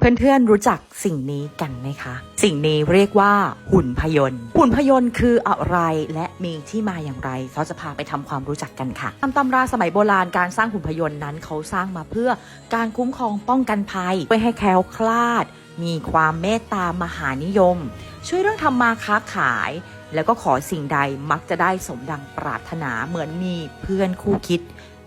เพื่อนๆรู้จักสิ่งนี้กันไหมคะ สิ่งนี้เรียกว่าหุ่นพยนต์ หุ่นพยนต์คืออะไรและมีที่มาอย่างไรเขาจะพาไปทำความรู้จักกันค่ะตามตำราสมัยโบราณการสร้างหุ่นพยนต์นั้นเขาสร้างมาเพื่อการคุ้มครองป้องกันภัยเพื่อให้แคล้วคลาด มีความเมตตามหานิยม ช่วยเรื่องทำมาค้าขาย แล้วก็ขอสิ่งใดมักจะได้สมดังปรารถนาเหมือนมีเพื่อนคู่คิด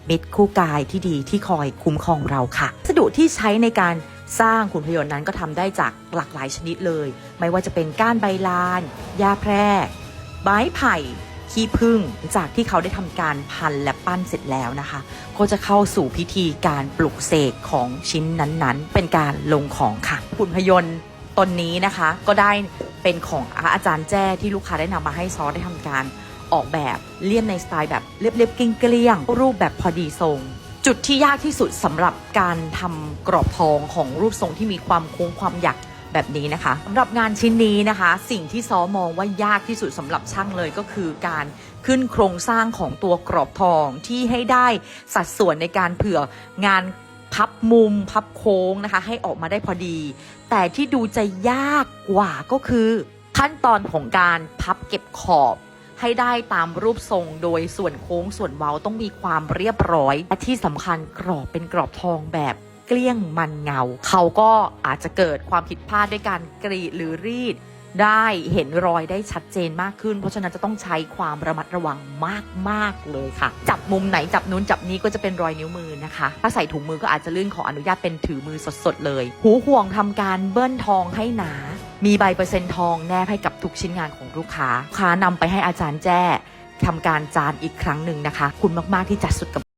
มิตรคู่กายที่ดีที่คอยคุ้มครองเราค่ะวัสดุที่ใช้ในการ สร้างหุ่นพยนต์นั้นก็ทำได้จากหลากหลายชนิดเลย ไม่ว่าจะเป็นก้านใบลานหญ้าแพรกไม้ไผ่ขี้ผึ้งจากที่เขาได้ทำการพันและปั้นเสร็จแล้วนะคะ ก็จะเข้าสู่พิธีการปลุกเสกของชิ้นนั้นๆ เป็นการลงของค่ะหุ่นพยนต์ตนนี้นะคะ ก็ได้เป็นของอาจารย์แจ้ที่ลูกค้าได้นำมาให้ซอสได้ทำการออกแบบเลี่ยมในสไตล์แบบเรียบๆเกลี้ยงรูปแบบพอดีทรง จุดที่ยากที่สุดสำหรับการทำกรอบทองของรูปทรงที่มีความโค้งความหยักแบบนี้นะคะสำหรับงานชิ้นนี้นะคะ สิ่งที่ซอมองว่ายากที่สุดสำหรับช่างเลยก็คือการขึ้นโครงสร้างของตัวกรอบทองที่ให้ได้สัดส่วนในการเผื่องานพับมุมพับโค้งนะคะ ให้ออกมาได้พอดี แต่ที่ดูจะยากกว่าก็คือ ขั้นตอนของการพับเก็บขอบ ให้ได้ตามรูปทรงโดยส่วนโค้งส่วนเว้าต้องมีความเรียบร้อย และที่สำคัญกรอบเป็นกรอบทองแบบเกลี้ยงมันเงา เขาก็อาจจะเกิดความผิดพลาดด้วยการกรีดหรือรีดได้เห็นรอยได้ชัดเจนมากขึ้น เพราะฉะนั้นจะต้องใช้ความระมัดระวังมาก ๆ เลยค่ะ จับมุมไหนจับนู้นจับนี้ก็จะเป็นรอยนิ้วมือนะคะ ถ้าใส่ถุงมือก็อาจจะลื่นขออนุญาตเป็นถือมือสด ๆ เลย หูห่วงทำการเบิ้ลทองให้หนา มีใบเปอร์เซ็นต์ทองแนบให้กับทุกชิ้นงานของลูกค้าลูกค้านำไปให้อาจารย์แจ้ทำการจานอีกครั้งหนึ่งนะคะ คุณมาก ๆ ที่จัดสุดกับ